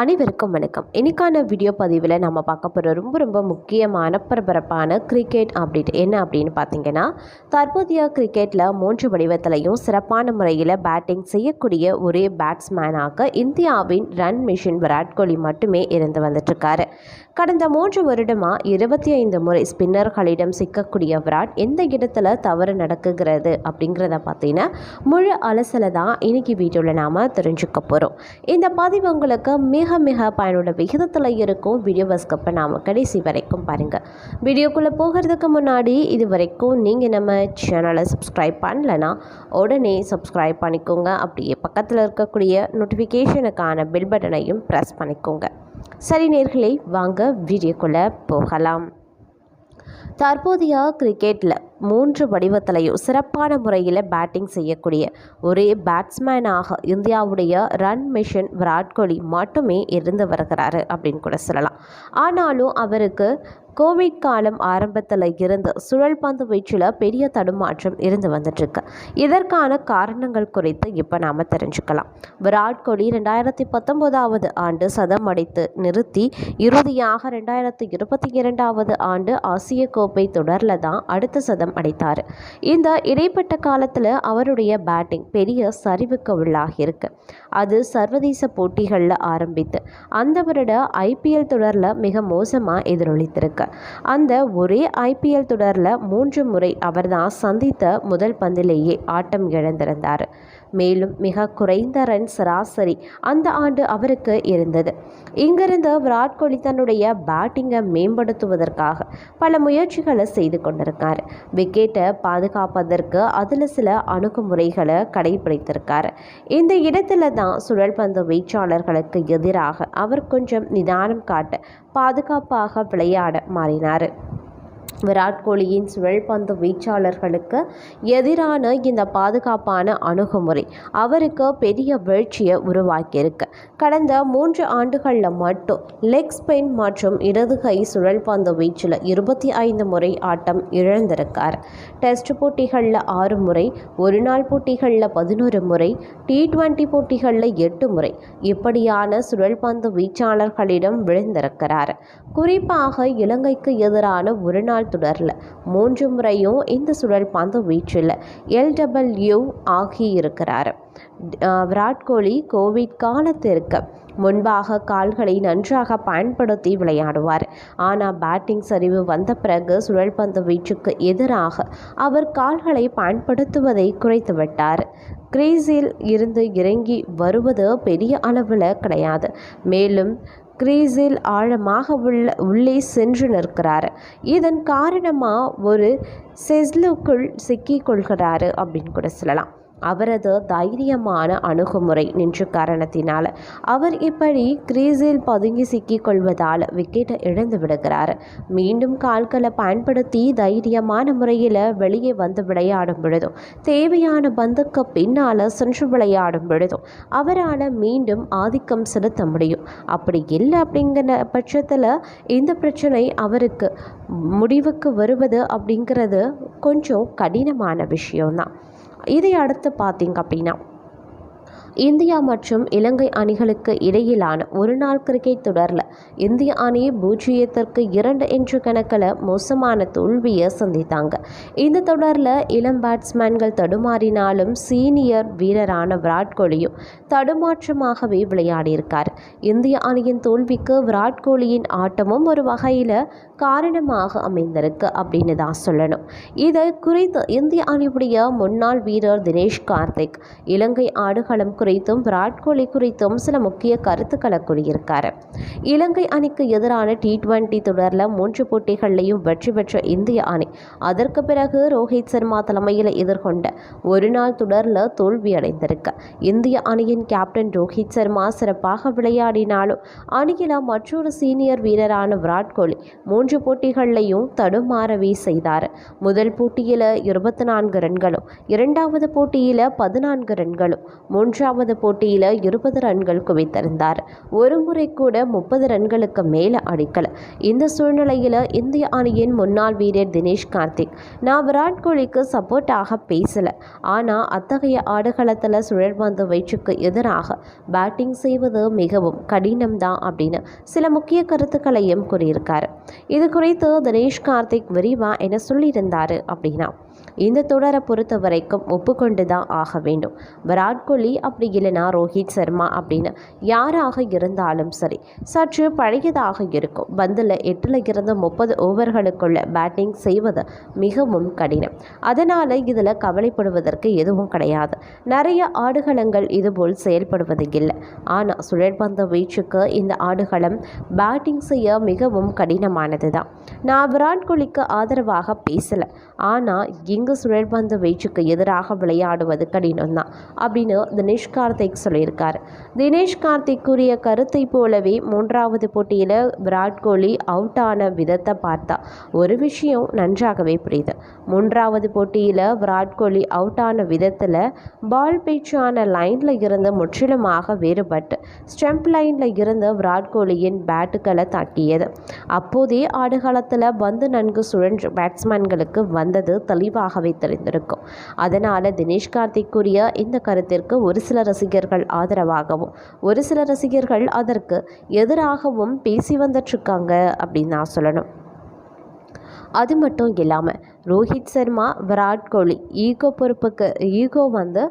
அனைவருக்கும் வணக்கம். இன்றைக்கான வீடியோ பதிவில் நம்ம பார்க்க போகிற ரொம்ப ரொம்ப முக்கியமான பரபரப்பான கிரிக்கெட் அப்டேட் என்ன அப்படின்னு பார்த்தீங்கன்னா தற்போதைய கிரிக்கெட்டில் மூன்று வடிவத்திலையும் சிறப்பான முறையில் பேட்டிங் செய்யக்கூடிய ஒரே பேட்ஸ்மேனாக இந்தியாவின் ரன் மிஷின் விராட் கோலி மட்டுமே இருந்து வந்துட்டுருக்காரு. கடந்த மூன்று வருடமாக இருபத்தி ஐந்து முறை ஸ்பின்னர்களிடம் சிக்கக்கூடிய விராட் எந்த இடத்துல தவறு நடக்குகிறது அப்படிங்கிறத பார்த்தீங்கன்னா முழு அலசலை தான் இன்றைக்கி வீடியோவில் நாம் தெரிஞ்சுக்க போகிறோம் இந்த பதிவு உங்களுக்கு மிக மிக பயனுள்ள விகிதத்தில் இருக்கும் வீடியோவை ஸ்கப்பை நாம் கடைசி வரைக்கும் பாருங்கள் வீடியோக்குள்ளே போகிறதுக்கு முன்னாடி இது வரைக்கும் நீங்கள் நம்ம சேனலை சப்ஸ்கிரைப் பண்ணலனா உடனே சப்ஸ்கிரைப் பண்ணிக்கோங்க. அப்படியே பக்கத்தில் இருக்கக்கூடிய நோட்டிஃபிகேஷனுக்கான பெல் பட்டனையும் ப்ரெஸ் பண்ணிக்கோங்க. சரி நேர்களை வாங்க வீடியோக்குள்ளே போகலாம். தற்போதைய கிரிக்கெட்டில் மூன்று வடிவத்திலையும் சிறப்பான முறையில் பேட்டிங் செய்யக்கூடிய ஒரே பேட்ஸ்மேனாக இந்தியாவுடைய ரன் மிஷன் விராட் கோலி மட்டுமே இருந்து வருகிறாரு அப்படின்னு கூட சொல்லலாம். ஆனாலும் அவருக்கு கோவிட் காலம் ஆரம்பத்தில் இருந்து சுழல் பந்து வீச்சில் பெரிய தடுமாற்றம் இருந்து வந்துட்டுருக்கு. இதற்கான காரணங்கள் குறித்து இப்போ நாம் தெரிஞ்சுக்கலாம். விராட் கோலி ரெண்டாயிரத்தி பத்தொம்போதாவது ஆண்டு சதம் அடைத்து நிறுத்தி இறுதியாக ரெண்டாயிரத்தி இருபத்தி இரண்டாவது ஆண்டு ஆசிய கோப்பை தொடரில் தான் அடுத்த சதம் அடைத்தார். இந்த இடைப்பட்ட காலத்தில் அவருடைய பேட்டிங் பெரிய சரிவுக்கு உள்ளாகியிருக்கு. அது சர்வதேச போட்டிகளில் ஆரம்பித்து அந்த வருட ஐபிஎல் தொடரில் மிக மோசமாக எதிரொலித்திருக்கு. அந்த ஒரே ஐபிஎல் தொடரில் மூன்று முறை அவர்தான் சந்தித்த முதல் பந்திலேயே ஆட்டம் இழந்திருந்தார். மேலும் மிக குறைந்த ரன் சராசரி அந்த ஆண்டு அவருக்கு இருந்தது. இங்கிருந்து விராட் கோலி தன்னுடைய பேட்டிங்கை மேம்படுத்துவதற்காக பல முயற்சிகளை செய்து கொண்டிருக்கார். விக்கெட்டை பாதுகாப்பதற்கு அதில் சில அணுகுமுறைகளை கடைபிடித்திருக்கார். இந்த இடத்துல தான் சுழல் பந்து வீச்சாளர்களுக்கு எதிராக அவர் கொஞ்சம் நிதானம் காட்ட பாதுகாப்பாக விளையாட மாறினார். விராட் கோலியின் சுழல்பந்து வீச்சாளர்களுக்கு எதிரான இந்த பாதுகாப்பான அணுகுமுறை அவருக்கு பெரிய வீழ்ச்சியை உருவாக்கியிருக்கு. கடந்த மூன்று ஆண்டுகளில் மட்டும் லெக் ஸ்பின் மற்றும் இடது கை சுழல்பந்து வீச்சில் இருபத்தி ஐந்து முறை ஆட்டம் இழந்திருக்கார். டெஸ்ட் போட்டிகளில் ஆறு முறை ஒரு நாள் போட்டிகளில் பதினோரு முறை டி டுவெண்ட்டி போட்டிகளில் எட்டு முறை இப்படியான சுழல்பந்து வீச்சாளர்களிடம் விழுந்திருக்கிறார். குறிப்பாக இலங்கைக்கு எதிரான ஒரு நாள் தொடரில். மூன்று முறையும் இந்த சுழல் பந்து வீச்சில் எல்டபிள்யூ ஆகியிருக்கிறார். விராட் கோலி கோவிட் காலத்திற்கு முன்பாக கால்களை நன்றாக பயன்படுத்தி விளையாடுவார். ஆனால் பேட்டிங் சரிவு வந்த பிறகு சுழல்பந்து வீச்சுக்கு எதிராக அவர் கால்களை பயன்படுத்துவதை குறைத்துவிட்டார் கிரீஸில் இருந்து இறங்கி வருவது பெரிய அளவில் கிடையாது. மேலும் கிரீஸில் ஆழமாக உள்ள உள்ளே சென்று நிற்கிறார். இதன் காரணமாக ஒரு செஸ்லுக்குள் சிக்கிக் கொள்கிறாரு அப்படின்னு கூட சொல்லலாம். அவரது தைரியமான அணுகுமுறை நின்ற காரணத்தினால் அவர் இப்படி கிரீஸில் பதுங்கி சிக்கிக் கொள்வதால் விக்கெட்டை இழந்து விடுகிறார். மீண்டும் கால்களை பயன்படுத்தி தைரியமான முறையில் வெளியே வந்து விளையாடும் பொழுதும் தேவையான பந்துக்கு பின்னால் சென்று விளையாடும் பொழுதும் அவரால் மீண்டும் ஆதிக்கம் செலுத்த முடியும். அப்படி இல்லை அப்படிங்கிற பட்சத்தில் இந்த பிரச்சனை அவருக்கு முடிவுக்கு வருவது அப்படிங்கிறது கொஞ்சம் கடினமான விஷயம்தான். இதை அடுத்து பார்த்தீங்க அப்படின்னா இந்தியா மற்றும் இலங்கை அணிகளுக்கு இடையிலான ஒரு நாள் கிரிக்கெட் தொடரில் இந்திய அணி பூஜ்ஜியத்திற்கு இரண்டு என்ற கணக்கில் மோசமான தோல்வியை சந்தித்தாங்க. இந்த தொடரில் இளம் பேட்ஸ்மேன்கள் தடுமாறினாலும் சீனியர் வீரரான விராட் கோலியும் தடுமாற்றமாகவே விளையாடியிருக்கார். இந்திய அணியின் தோல்விக்கு விராட் கோலியின் ஆட்டமும் ஒரு வகையில் காரணமாக அமைந்திருக்கு அப்படின்னு தான் சொல்லணும். இதை குறித்து இந்திய அணியுடைய முன்னாள் வீரர் தினேஷ் கார்த்திக் இலங்கை ஆடுகளம் குறித்தும் விராட் கோலி குறித்தும் சில முக்கிய கருத்துக்களை கூறியிருக்கார். இலங்கை அணிக்கு எதிரான டி டுவெண்ட்டி தொடரில் மூன்று போட்டிகள்லையும் வெற்றி பெற்ற இந்திய அணி அதற்கு பிறகு ரோஹித் சர்மா தலைமையில் எதிர்கொண்ட ஒரு நாள் தொடரில் தோல்வி அடைந்திருக்கு. இந்திய அணியின் கேப்டன் ரோஹித் சர்மா சிறப்பாக விளையாடினாலும் அணியில் மற்றொரு சீனியர் வீரரான விராட் கோலி மூன்று போட்டிகள்லையும் தடுமாறவே செய்தார். முதல் போட்டியில் இருபத்தி நான்கு ரன்களும் இரண்டாவது போட்டியில் பதினான்கு ரன்களும் மூன்றாவது போட்டியில் இருபது ரன்கள் குவித்திருந்தார். ஒரு முறை கூட முப்பது ரன்களுக்கு மேலே அடிக்கல. இந்த சூழ்நிலையில் இந்திய அணியின் முன்னாள் வீரர் தினேஷ் கார்த்திக் நான் விராட் கோலிக்கு சப்போர்ட்டாக பேசலை. ஆனால் அத்தகைய ஆடுகளத்தில் சுழல்பந்து வயிற்றுக்கு எதிராக பேட்டிங் செய்வது மிகவும் கடினம்தான் அப்படின்னு சில முக்கிய கருத்துக்களையும் கூறியிருக்காரு. இது குறித்து தினேஷ் கார்த்திக் விரிவாக என்ன சொல்லியிருந்தாரு அப்படின்னா இந்த தொடரை பொறுத்த வரைக்கும் ஒப்புக்கொண்டு தான் ஆக வேண்டும். விராட் கோலி அப்படி இல்லைனா ரோஹித் சர்மா அப்படின்னு யாராக இருந்தாலும் சரி சற்று பழையதாக இருக்கும். பந்தில் எட்டில் இருந்து முப்பது ஓவர்களுக்குள்ள பேட்டிங் செய்வது மிகவும் கடினம். அதனால் இதில் கவலைப்படுவதற்கு எதுவும் கிடையாது. நிறைய ஆடுகளங்கள் இதுபோல் செயல்படுவது இல்லை. ஆனால் சுழற்பந்து வீச்சுக்கு இந்த ஆடுகளம் பேட்டிங் செய்ய மிகவும் கடினமானது தான் நான் விராட் கோலிக்கு ஆதரவாக பேசலை. ஆனால் இங்கு சுழற்பந்து வீச்சுக்கு எதிராக விளையாடுவது கடினம் தான் அப்படின்னு தினேஷ் கார்த்திக் சொல்லியிருக்காரு. தினேஷ் கார்த்திக் கூறிய கருத்தை போலவே மூன்றாவது போட்டியில் விராட் கோலி அவுட் ஆன விதத்தை பார்த்தா ஒரு விஷயம் நன்றாகவே புரியுது. மூன்றாவது போட்டியில் விராட் கோலி அவுட் ஆன விதத்தில் பால் பேச்சான லைனில் இருந்து முற்றிலுமாக வேறுபட்டு ஸ்டெம்ப் லைனில் இருந்து விராட் கோலியின் பேட்டுகளை தாக்கியது. அப்போதே ஆடுகளத்தில் பந்து நன்கு சுழன்று பேட்ஸ்மேன்களுக்கு வந்தது தெளிவாகவே தெரிந்திருக்கும். அதனால் தினேஷ் கார்த்திக் கூறிய இந்த கருத்திற்கு ஒரு சில ரசிகர்கள் ஆதரவாகவும் ஒரு சில ரசிகர்கள் அதற்கு எதிராகவும் பேசி வந்துட்டுருக்காங்க அப்படின்னு நான் சொல்லணும். அது மட்டும் இல்லாமல் ரோஹித் சர்மா விராட் கோலி. ஈகோ பொறுப்புக்கு ஈகோ வந்து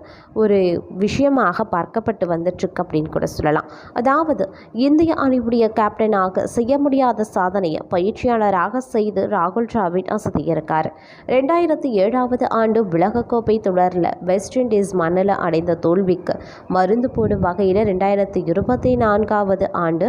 ஒரு விஷயமாக பார்க்கப்பட்டு வந்துட்டுருக்கு அப்படின்னு கூட சொல்லலாம். அதாவது இந்திய அணிவுடைய கேப்டனாக செய்ய முடியாத சாதனையை பயிற்சியாளராக செய்து ராகுல் டிராவிட் அசதியிருக்கார் ரெண்டாயிரத்தி ஏழாவது ஆண்டு உலகக்கோப்பை தொடரில் வெஸ்ட் இண்டீஸ் மண்ணில் அடைந்த தோல்விக்கு மருந்து போடும் வகையில் ரெண்டாயிரத்தி இருபத்தி நான்காவது ஆண்டு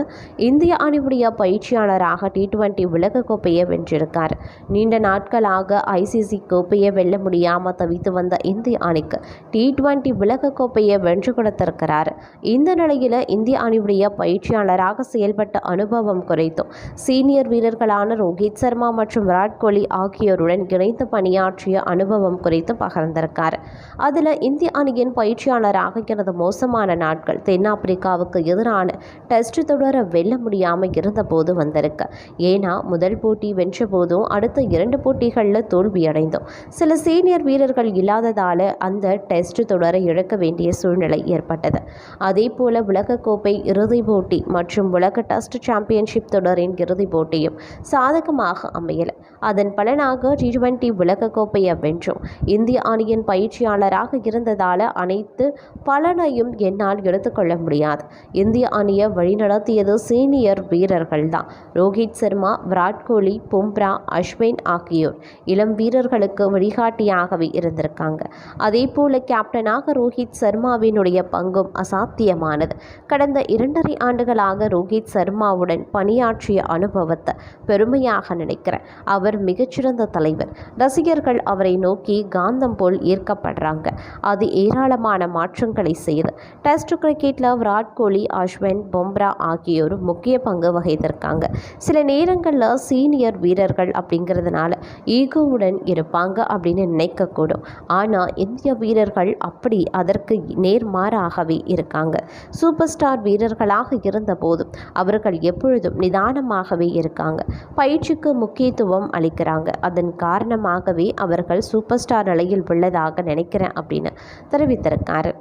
இந்திய அணிவுடைய பயிற்சியாளராக டி டுவெண்ட்டி உலகக்கோப்பையை வென்றிருக்கார். நீண்ட நாட்களாக ஐசிசி கோப்பையை வெல்ல முடியாமல் தவித்து வந்த இந்திய அணிக்கு டி டுவெண்ட்டி உலக கோப்பையை வென்று கொடுத்திருக்கிறார். இந்த நிலையில் இந்திய அணியுடைய பயிற்சியாளராக செயல்பட்ட அனுபவம் குறைத்தும் சீனியர் வீரர்களான ரோஹித் சர்மா மற்றும் விராட் கோலி ஆகியோருடன் இணைந்து பணியாற்றிய அனுபவம் குறித்து பகிர்ந்திருக்கார். அதில் இந்திய அணியின் பயிற்சியாளராக எனது மோசமான நாட்கள் தென்னாப்பிரிக்காவுக்கு எதிரான டெஸ்ட் தொடர வெல்ல முடியாமல் இருந்தபோது வந்திருக்கு. ஏன்னா முதல் போட்டி வென்ற போதும் அடுத்த இரண்டு போட்டிகளில் தோல்வியடைந்தோம் சில சீனியர் வீரர்கள் இல்லாததால் அந்த டெஸ்ட் தொடரை இழக்க வேண்டிய சூழ்நிலை ஏற்பட்டது. அதே போல உலகக்கோப்பை இறுதிப் போட்டி மற்றும் உலக டெஸ்ட் சாம்பியன்ஷிப் தொடரின் இறுதிப் போட்டியும் சாதகமாக அமையல. அதன் பலனாக டி டுவெண்டி உலகக்கோப்பையை வென்றோம். இந்திய அணியின் பயிற்சியாளராக இருந்ததால் அனைத்து பலனையும் என்னால் எடுத்துக்கொள்ள முடியாது. இந்திய அணியை வழிநடத்தியது சீனியர் வீரர்கள் தான் ரோஹித் சர்மா விராட் கோலி பும்ரா அஸ்வின் ஆகியோர். இளம் வீரர்களுக்கு வழிகாட்டியாகவே இருந்திருக்காங்க. அதே போல கேப்டனாக ரோஹித் சர்மாவினுடைய பங்கும் அசாத்தியமானது. கடந்த இரண்டரை ஆண்டுகளாக ரோஹித் சர்மாவுடன் பணியாற்றிய அனுபவத்தை பெருமையாக நினைக்கிறேன். அவர் மிகச்சிறந்த தலைவர். ரசிகர்கள் அவரை நோக்கி காந்தம் போல் ஈர்க்கப்படுறாங்க. அது ஏராளமான மாற்றங்களை செய்து. டெஸ்ட் கிரிக்கெட்டில் விராட் கோலி அஸ்வின் பொம்ரா ஆகியோர் முக்கிய பங்கு வகித்திருக்காங்க. சில நேரங்களில் சீனியர் வீரர்கள் அப்படிங்கிறதுனால ஈகோவுடன் இருப்பாங்க அப்படின்னு நினைக்கக்கூடும். ஆனால் இந்திய வீரர்கள் அப்படி அதற்கு நேர்மாறாகவே இருக்காங்க. சூப்பர் ஸ்டார் வீரர்களாக இருந்தபோதும் அவர்கள் எப்பொழுதும் நிதானமாகவே இருக்காங்க. பயிற்சிக்கு முக்கியத்துவம் அளிக்கிறாங்க. அதன் காரணமாகவே அவர்கள் சூப்பர் ஸ்டார் நிலையில் உள்ளதாக நினைக்கிறேன் அப்படின்னு தெரிவித்திருக்காரு.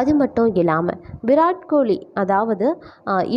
அது மட்டும் இல்லாமல் விராட் கோலி அதாவது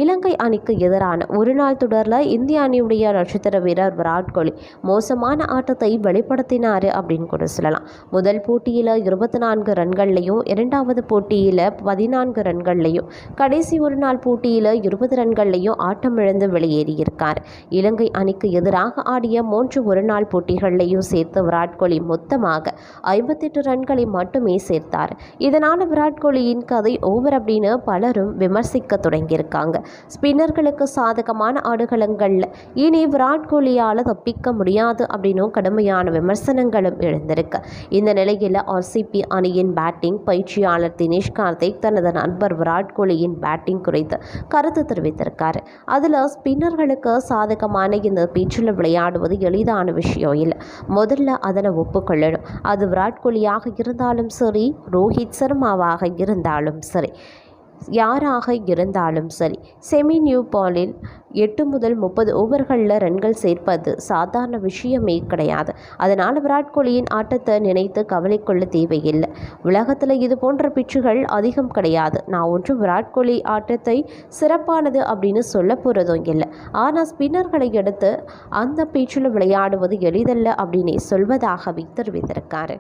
இலங்கை அணிக்கு எதிரான ஒரு நாள் தொடரில் இந்திய அணியுடைய நட்சத்திர வீரர் விராட் கோலி மோசமான ஆட்டத்தை வெளிப்படுத்தினார் அப்படின்னு கூட சொல்லலாம். முதல் போட்டியில் இருபத்தி நான்கு ரன்கள்லையும் இரண்டாவது போட்டியில் பதினான்கு ரன்கள்லையும் கடைசி ஒரு நாள் போட்டியில் இருபது ரன்கள்லையும் ஆட்டமிழந்து வெளியேறியிருக்கார். இலங்கை அணிக்கு எதிராக ஆடிய மூன்று ஒரு நாள் போட்டிகள்லையும் சேர்த்து விராட் கோலி மொத்தமாக ஐம்பத்தெட்டு ரன்களை மட்டுமே சேர்த்தார். இதனால் விராட் கோலியின் கதை ஓவர் அப்படின்னு பலரும் விமர்சிக்க தொடங்கியிருக்காங்க. ஸ்பின்னர்களுக்கு சாதகமான ஆடுகளங்களில் இனி விராட் கோலியால் தப்பிக்க முடியாது அப்படின்னும் கடுமையான விமர்சனங்களும் எழுந்திருக்கு. இந்த நிலையில் ஆர்சிபி அணியின் பேட்டிங் பயிற்சியாளர் தினேஷ் கார்த்திக் தனது நண்பர் விராட் கோலியின் பேட்டிங் குறித்து கருத்து தெரிவித்திருக்காரு. அதில் ஸ்பின்னர்களுக்கு சாதகமான இந்த பீச்சில் விளையாடுவது எளிதான விஷயம் இல்லை. முதல்ல அதனை ஒப்புக்கொள்ளணும். அது விராட் கோலியாக இருந்தாலும் சரி ரோஹித் சர்மாவாக இருந்தாலும் சரி. யாராக இருந்தாலும் சரி. செமி நியூ பாலில் எட்டு முதல் முப்பது ஓவர்களில் ரன்கள் சேர்ப்பது சாதாரண விஷயமே கிடையாது. அதனால் விராட் கோலியின் ஆட்டத்தை நினைத்து கவலை கொள்ள தேவையில்லை. உலகத்தில் இது போன்ற பிச்சுகள் அதிகம் கிடையாது. நான் ஒன்றும் விராட் கோலி ஆட்டத்தை சிறப்பானது அப்படின்னு சொல்ல போகிறதும் இல்லை. ஆனால் ஸ்பின்னர்களை எடுத்து அந்த பீச்சில் விளையாடுவது எளிதல்ல அப்படின்னு சொல்வதாகவே தெரிவித்திருக்காரு.